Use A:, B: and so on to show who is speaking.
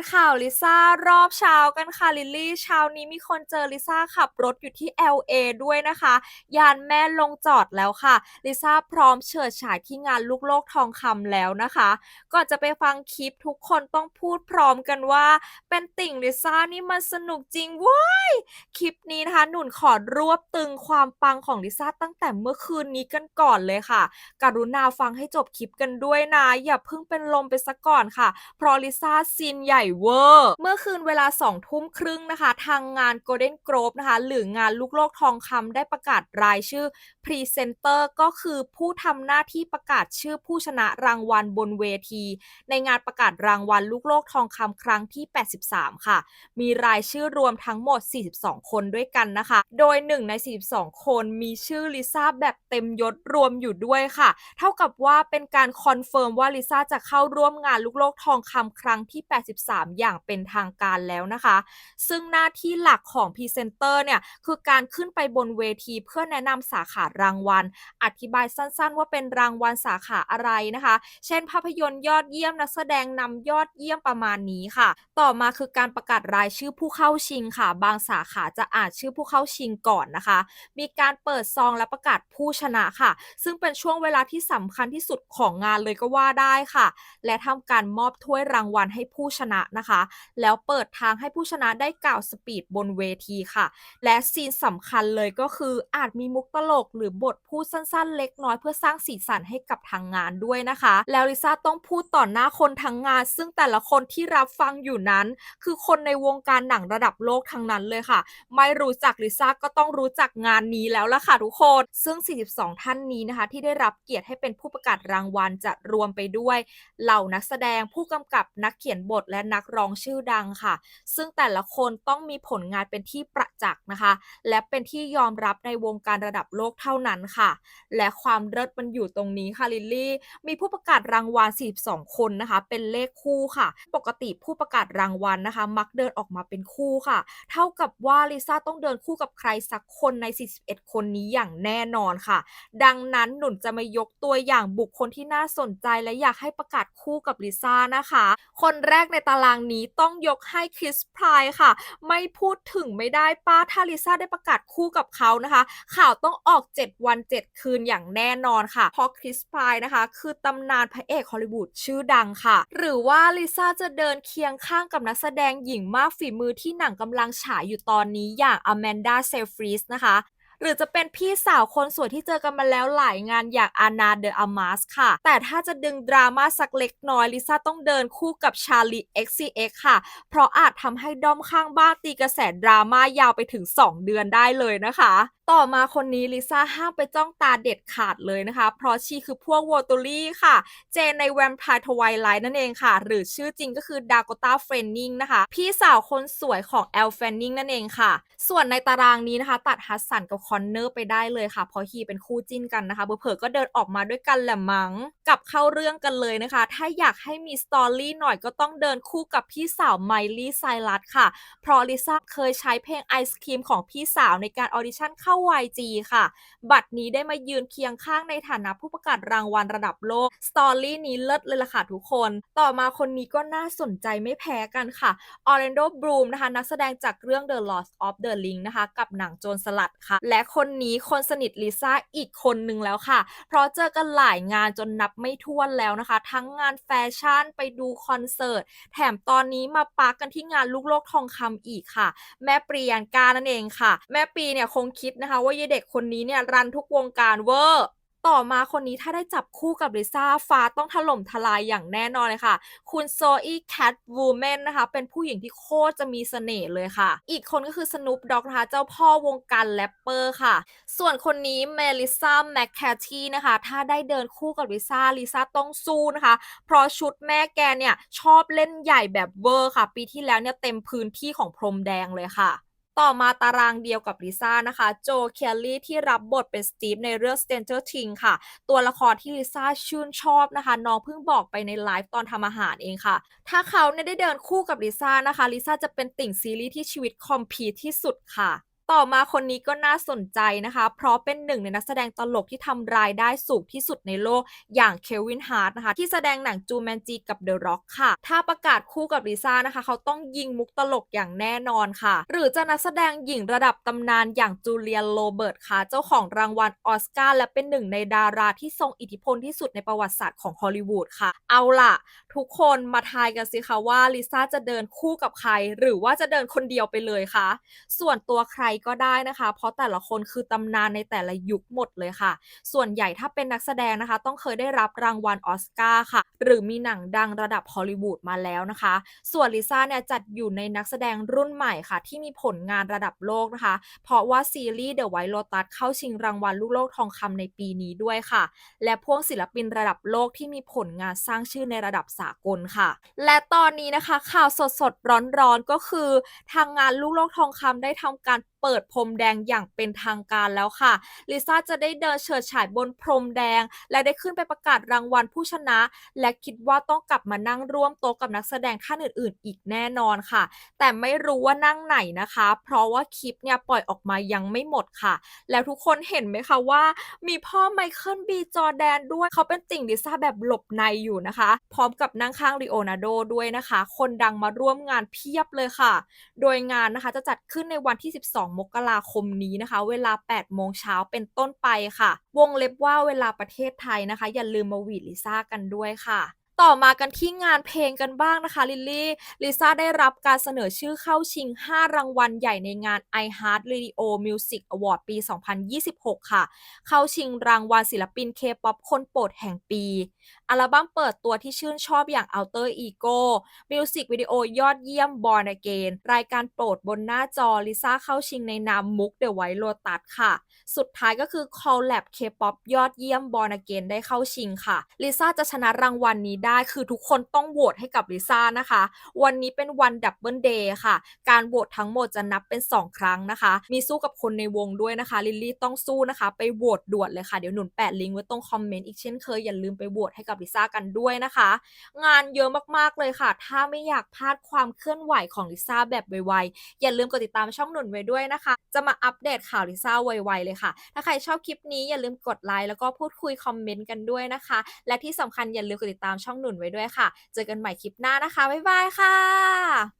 A: ดข่าวลิซ่ารอบเช้ากันค่ะลิลลี่เช้านี้มีคนเจอลิซ่าขับรถอยู่ที่ LA ด้วยนะคะ ยานแม่ลงจอดแล้วค่ะลิซ่าพร้อมเฉิดฉายที่งานลูกโลกทองคำแล้วนะคะ ก่อนจะไปฟังคลิปทุกคนต้องพูดพร้อมกันว่า เป็นติ่งลิซ่านี่มันสนุกจริงว้ยคลิปนี้นะคะหนุนขอรวบตึงความปังของลิซ่าตั้งแต่เมื่อคืนนี้กันก่อนเลยค่ะ กรุณาฟังให้จบคลิปกันด้วยนะอย่าเพิ่งเป็นลมไปซะก่อนค่ะ เพราะลิซ่าซีนใหญ่เวอร์ เมื่อคืนเวลา2องทุ่มครึ่งนะคะ ทางงาน Golden Globe นะคะ หรืองานลูกโลกทองคำได้ประกาศรายชื่อพรีเซนเตอร์ก็คือผู้ทำหน้าที่ประกาศชื่อผู้ชนะรางวัลบนเวที ในงานประกาศรางวัลลูกโลกทองคำครั้งที่ 83 ค่ะ มีรายชื่อรวมทั้งหมด 42 คนด้วยกันนะคะ โดย 1 ใน 42 คนมีชื่อลิซ่าแบบเต็มยศรวมอยู่ด้วยค่ะ เท่ากับว่าเป็นการคอนเฟิร์มว่าลิซ่าจะเข้าร่วมงานลูกโลกทองคำครั้งที่ 83อย่างเป็นทางการแล้วนะคะ ซึ่งหน้าที่หลักของพรีเซนเตอร์เนี่ยคือการขึ้นไปบนเวทีเพื่อแนะนำสาขารางวัล อธิบายสั้นๆ ว่าเป็นรางวัลสาขาอะไรนะคะ เช่น ภาพยนตร์ยอดเยี่ยมนักแสดงนำยอดเยี่ยมประมาณนี้ค่ะ ต่อมาคือการประกาศรายชื่อผู้เข้าชิงค่ะ บางสาขาจะอ่านชื่อผู้เข้าชิงก่อนนะคะ มีการเปิดซองและประกาศผู้ชนะค่ะ ซึ่งเป็นช่วงเวลาที่สำคัญที่สุดของงานเลยก็ว่าได้ค่ะ และทำการมอบถ้วยรางวัลให้ผู้ชนะนะคะ แล้วเปิดทางให้ผู้ชนะได้กล่าวสปีดบนเวทีค่ะ และซีนสำคัญเลยก็คืออาจมีมุกตลกหรือบทพูดสั้นๆ เล็กน้อยเพื่อสร้างสีสันให้กับทางงานด้วยนะคะ แล้วลิซ่าต้องพูดต่อหน้าคนทั้งงาน ซึ่งแต่ละคนที่รับฟังอยู่นั้น คือคนในวงการหนังระดับโลกทั้งนั้นเลยค่ะ ไม่รู้จักลิซ่าก็ต้องรู้จักงานนี้แล้วล่ะค่ะทุกคน ซึ่ง 42 ท่านนี้นะคะ ที่ได้รับเกียรติให้เป็นผู้ประกาศรางวัลจะรวมไปด้วย เหล่านักแสดงผู้กำกับนักเขียนบทและนักร้องชื่อดังค่ะ ซึ่งแต่ละคนต้องมีผลงานเป็นที่ประจักษ์นะคะ และเป็นที่ยอมรับในวงการระดับโลกเท่านั้นค่ะ และความเลิศมันอยู่ตรงนี้ค่ะลิลลี่ มีผู้ประกาศรางวัล 42 คนนะคะ เป็นเลขคู่ค่ะ ปกติผู้ประกาศรางวัลนะคะ มักเดินออกมาเป็นคู่ค่ะ เท่ากับว่าลิซ่าต้องเดินคู่กับใครสักคนใน 41 คนนี้อย่างแน่นอนค่ะ ดังนั้นหนุนจะมายกตัวอย่างบุคคลที่น่าสนใจและอยากให้ประกาศคู่กับลิซ่านะคะ คนแรกในตารางนี้ต้องยกให้คริสพรายค่ะ ไม่พูดถึงไม่ได้ป้าถ้าลิซ่าได้ประกาศคู่กับเขานะคะ ข่าวต้องออก 7 วัน 7 คืนอย่างแน่นอนค่ะ เพราะคริสพรายนะคะ คือตำนานพระเอกฮอลลีวูดชื่อดังค่ะ หรือว่าลิซ่าจะเดินเคียงข้างกับนักแสดงหญิงมากฝีมือที่หนังกำลังฉายอยู่ตอนนี้อย่างอแมนดาเซฟรีสนะคะ หรือจะเป็นพี่สาวคนสวยที่เจอกันมาแล้วหลายงานอย่างอานาเดออามาสค่ะ แต่ถ้าจะดึงดราม่าสักเล็กน้อยลิซ่าต้องเดินคู่กับชาลี XCX ค่ะ เพราะอาจทำให้ด้อมข้างบ้านตีกระแสดราม่ายาวไปถึง 2 เดือนได้เลยนะคะ ต่อมาคนนี้ลิซ่าห้ามไปจ้องตาเด็ดขาดเลยนะคะ เพราะชีคือพวกวอต u ลี่ค่ะ เจนในแวมไพร์ทวายไลท์นั่นเองค่ะ หรือชื่อจริงก็คือดาก o ตาเฟรนนิงนะคะ พี่สาวคนสวยของแอลเฟนนิงนั่นเองค่ะ ส่วนในตารางนี้นะคะ ตัดฮัสสันกับคอนเนอร์ไปได้เลยค่ะ เพราะฮีเป็นคู่จิ้นกันนะคะเผลอก็เดินออกมาด้วยกันแหละมัง้งกลับเข้าเรื่องกันเลยนะคะ ถ้าอยากให้มีสตอรี่หน่อยก็ต้องเดินคู่กับพี่สาวไมลี่ไซรัสค่ะ เพราะลิซ่าเคยใช้เพลงไอศครีมของพี่สาวในการออดิชั่นเข้า YG ค่ะ บัตรนี้ได้มายืนเคียงข้างในฐานะผู้ประกาศรางวัลระดับโลก สตอรี่นี้เลิศเลยล่ะค่ะทุกคน ต่อมาคนนี้ก็น่าสนใจไม่แพ้กันค่ะออร์แลนโดบรูมนะคะ นักแสดงจากเรื่อง The Lost of the Ring นะคะ กับหนังโจรสลัดค่ะ และคนนี้คนสนิทลิซ่าอีกคนนึงแล้วค่ะ เพราะเจอกันหลายงานจนนับไม่ถ้วนแล้วนะคะ ทั้งงานแฟชั่นไปดูคอนเสิร์ต แถมตอนนี้มาปากันที่งานลูกโลกทองคำอีกค่ะ แม่ปรียานกานั่นเองค่ะ แม่ปีเนี่ยคงคิดนะคะ ว่ายายเด็กคนนี้เนี่ยรันทุกวงการเวอร์ ต่อมาคนนี้ถ้าได้จับคู่กับลิซ่าฟ้าต้องถล่มทลายอย่างแน่นอนเลยค่ะ คุณโซอีแคทวูแมนนะคะ เป็นผู้หญิงที่โคตรจะมีเสน่ห์เลยค่ะ อีกคนก็คือสนุปด็อกนะคะ เจ้าพ่อวงการแรปเปอร์ค่ะ ส่วนคนนี้เมลิซ่าแมคแคทีนะคะ ถ้าได้เดินคู่กับลิซ่าลิซ่าต้องสู้นะคะ เพราะชุดแม่แกเนี่ยชอบเล่นใหญ่แบบเวอร์ค่ะ ปีที่แล้วเนี่ยเต็มพื้นที่ของพรมแดงเลยค่ะ ต่อมาตารางเดียวกับลิซ่านะคะ โจเคลลี่ที่รับบทเป็นสตีฟในเรื่อง Stranger Things ค่ะ ตัวละครที่ลิซ่าชื่นชอบนะคะ น้องเพิ่งบอกไปในไลฟ์ตอนทำอาหารเองค่ะ ถ้าเขาเนี่ยได้เดินคู่กับลิซ่านะคะลิซ่าจะเป็นติ่งซีรีส์ที่ชีวิตคอมพีทที่สุดค่ะ ต่อมาคนนี้ก็น่าสนใจนะคะ เพราะเป็นหนึ่งในนักแสดงตลกที่ทำรายได้สูงที่สุดในโลกอย่างเควินฮาร์ตนะคะ ที่แสดงหนังจูแมนจีกับเดอะร็อกค่ะ ถ้าประกาศคู่กับลิซ่านะคะ เขาต้องยิงมุกตลกอย่างแน่นอนค่ะ หรือจะนักแสดงหญิงระดับตำนานอย่างจูเลียโรเบิร์ตค่ะ เจ้าของรางวัลออสการ์และเป็นหนึ่งในดาราที่ทรงอิทธิพลที่สุดในประวัติศาสตร์ของฮอลลีวูดค่ะ เอาล่ะ ทุกคนมาทายกันสิคะว่าลิซ่าจะเดินคู่กับใคร หรือว่าจะเดินคนเดียวไปเลยคะส่วนตัวใครก็ได้นะคะ เพราะแต่ละคนคือตำนานในแต่ละยุคหมดเลยค่ะ ส่วนใหญ่ถ้าเป็นนักแสดงนะคะ ต้องเคยได้รับรางวัลออสการ์ค่ะ หรือมีหนังดังระดับฮอลลีวูดมาแล้วนะคะ ส่วนลิซ่าเนี่ยจัดอยู่ในนักแสดงรุ่นใหม่ค่ะ ที่มีผลงานระดับโลกนะคะ เพราะว่าซีรีส์ The White Lotus เข้าชิงรางวัลลูกโลกทองคำในปีนี้ด้วยค่ะ และพวกศิลปินระดับโลกที่มีผลงานสร้างชื่อในระดับสากลค่ะ และตอนนี้นะคะข่าวสดสดร้อนร้อนๆก็คือ ทางงานลูกโลกทองคำได้ทำการเปิดพรมแดงอย่างเป็นทางการแล้วค่ะ ลิซ่าจะได้เดินเฉิดฉายบนพรมแดง และได้ขึ้นไปประกาศรางวัลผู้ชนะ และคิดว่าต้องกลับมานั่งร่วมโต๊ะกับนักแสดงท่านอื่น ๆ อีกแน่นอนค่ะ แต่ไม่รู้ว่านั่งไหนนะคะ เพราะว่าคลิปเนี่ยปล่อยออกมายังไม่หมดค่ะ แล้วทุกคนเห็นไหมคะว่า มีพ่อไมเคิลบีจอร์แดนด้วยเขาเป็นติ่งลิซ่าแบบหลบในอยู่นะคะ พร้อมกับนั่งข้างลีโอนาโดด้วยนะคะ คนดังมาร่วมงานเพียบเลยค่ะ โดยงานนะคะจะจัดขึ้นในวันที่ 12มกราคมนี้นะคะ เวลา 8 โมงเช้าเป็นต้นไปค่ะ วงเล็บว่าเวลาประเทศไทยนะคะ อย่าลืมมาวีดลิซ่ากันด้วยค่ะ ต่อมากันที่งานเพลงกันบ้างนะคะลิลลี่ลิซ่าได้รับการเสนอชื่อเข้าชิง 5 รางวัลใหญ่ในงาน iHeart Radio Music Award ปี 2026 ค่ะ เข้าชิงรางวัลศิลปินเคป๊อปคนโปรดแห่งปี อัลบั้มเปิดตัวที่ชื่นชอบอย่าง Alter Ego มิวสิกวิดีโอยอดเยี่ยม Born Again รายการโปรดบนหน้าจอลิซ่าเข้าชิงในนามมุก The White Lotus ค่ะ สุดท้ายก็คือ Collab K-pop ยอดเยี่ยม Born Again ได้เข้าชิงค่ะลิซ่าจะชนะรางวัลนี้ได้คือทุกคนต้องโหวตให้กับลิซ่านะคะ วันนี้เป็นวันดับเบิลเดย์ค่ะ การโหวตทั้งหมดจะนับเป็น 2 ครั้งนะคะ มีสู้กับคนในวงด้วยนะคะ ลิลลี่ต้องสู้นะคะ ไปโหวตด่วนเลยค่ะ เดี๋ยวหนุนแปะลิงก์ไว้ตรงคอมเมนต์อีกเช่นเคย อย่าลืมไปโหวตให้กับลิซ่ากันด้วยนะคะ งานเยอะมากๆเลยค่ะ ถ้าไม่อยากพลาดความเคลื่อนไหวของลิซ่าแบบไวๆอย่าลืมกดติดตามช่องหนุนไว้ด้วยนะคะ จะมาอัปเดตข่าวลิซ่าไวๆเลยค่ะ ถ้าใครชอบคลิปนี้อย่าลืมกดไลค์แล้วก็พูดคุยคอมเมนต์กันด้วยนะคะ และที่สำคัญอย่าลืมกดติดตามช่องหนุนไว้ด้วยค่ะ เจอกันใหม่คลิปหน้านะคะ บ๊ายบายค่ะ